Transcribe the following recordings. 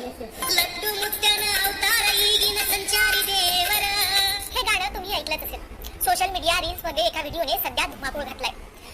लड्डू मुत्यानं अवतार संचारी देवर. हे गाणं तुम्ही ऐकलंच असेल. सोशल मीडिया रील्समध्ये एका व्हिडिओने सध्या धुमाकूळ घातलाय.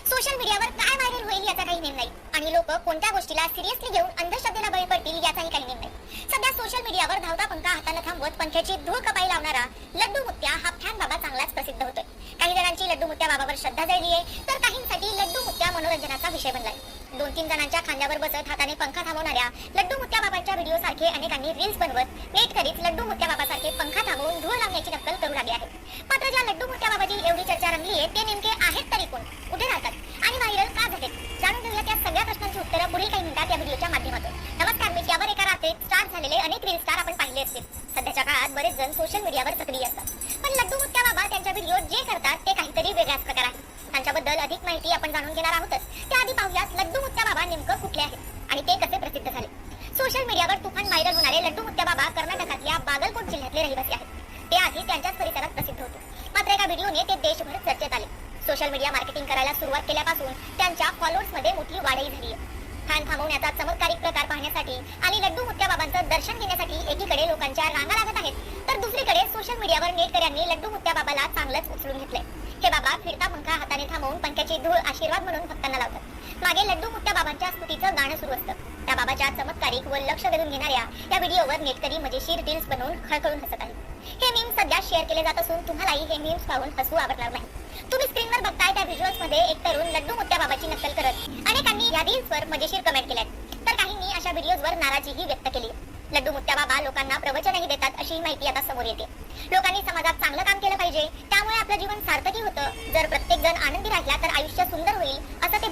सोशल मीडियावर काय व्हायरल होईल याचा काही नेम नाही. आणि लोक कोणत्या गोष्टीला सिरियसली घेऊन अंधश्रद्धेला बळी पडतील याचाही काही नेम नाही. सध्या सोशल मीडियावर धावता पंखा हाताने थांबवत पंख्याची धूळ कपाई लावणारा लड्डू मुत्या हा फॅन बाबा चांगलाच प्रसिद्ध होतोय. काही जणांची लड्डू मुत्या बाबावर श्रद्धा जळली आहे तर काहींसाठी लड्डू मुत्या मनोरंजनाचा विषय बनलाय. दोन तीन जणांच्या खांद्यावर बसत हाताने पंखा थांबवणाऱ्या लड्डू मुत्या बाबांच्या व्हिडिओ सारखे अनेकांनी रील्स बनवत नेट करीत लड्डू मुत्या बाबासारखे पंखा थांबवून धूळ लावण्याची नक्कल करू लागली आहे मात्र ज्या लड्डू मुत्या बाबाची एवढी चर्चा रंगली आहे ते नेमके आहेत तरी कोण? कुठे राहतात आणि व्हायरल का झाले जाणून घेऊया त्या सगळ्या प्रश्नांची उत्तरं पुढील काही मिनिटात या व्हिडिओच्या माध्यमातून. नमस्कार मी त्यावर एका रात्रीत स्टार झालेले अनेक रील स्टार आपण पाहिले असतील. सध्याच्या काळात बरेच जण सोशल मीडियावर सक्रिय असतात. पण लड्डू मुत्या बाबा त्यांच्या व्हिडिओ जे करतात ते काहीतरी वेगळाच करतात आहे अधिक माहिती आपण जाणून घेणार आहोतच. त्याआधी पाहूयात लड्डू मुत्या बाबा नेमकं कुठले आहेत आणि ते कसे प्रसिद्ध झाले? सोशल मीडियावर तुफान व्हायरल होणारे लड्डू मुत्या बाबा कर्नाटकातल्या बागलकोट जिल्ह्यातले रहिवासी आहेत. ते आधी त्यांच्याच परिसरात प्रसिद्ध होते. मात्र एका व्हिडिओने ते देशभर चर्चेत आले. सोशल मीडिया मार्केटिंग करायला सुरुवात केल्यापासून त्यांच्या फॉलोअर्समध्ये मोठी वाढही झाली आहे. फॅन थांबवण्याचा चमत्कारिक प्रकार पाहण्यासाठी आणि लड्डू मुत्या बाबांचं दर्शन घेण्यासाठी एकीकडे लोकांच्या रांगा लागत आहेत तर दुसरीकडे सोशल मीडियावर नेटकऱ्यांनी लड्डू मुत्या बाबाला चांगलंच उचलून घेतलंय. हे बाबा फिरता पंखा धूळ आशीर्वाद म्हणून भक्तांना लावतात. मागे लड्डू मुठ्या बाबांच्या स्तुतीचं गाणं सुरू असतं. त्या बाबाच्या चमत्कारिक व लक्ष वेधून घेणाऱ्या या व्हिडिओवर नेटकरी मजेशीर रील्स बनवून खळखळून हसत आहेत. हे मीम्स सध्या शेअर केले जात असून तुम्हालाही हे मीम्स पाहून हसू आवडणार नाही. तुम्ही स्क्रीनवर बघताय त्या व्हिज्युअल्समध्ये एक तरुण लड्डू मुठ्या बाबाची नक्कल करत अनेकांनी या रील्सवर मजेशीर कमेंट केल्यात. तर काहींनी अशा व्हिडिओजवर नाराजीही व्यक्त केली. लड्डू मुत्या बाबा लोकांना प्रवचनही देतात अशी माहिती आता समोर येते. लोकांनी समाजात चांगलं काम केलं पाहिजे त्यामुळे आपलं जीवन सार्थकी होतं. जर प्रत्येक जण आनंदी राहिला तर आयुष्य सुंदर होईल असं ते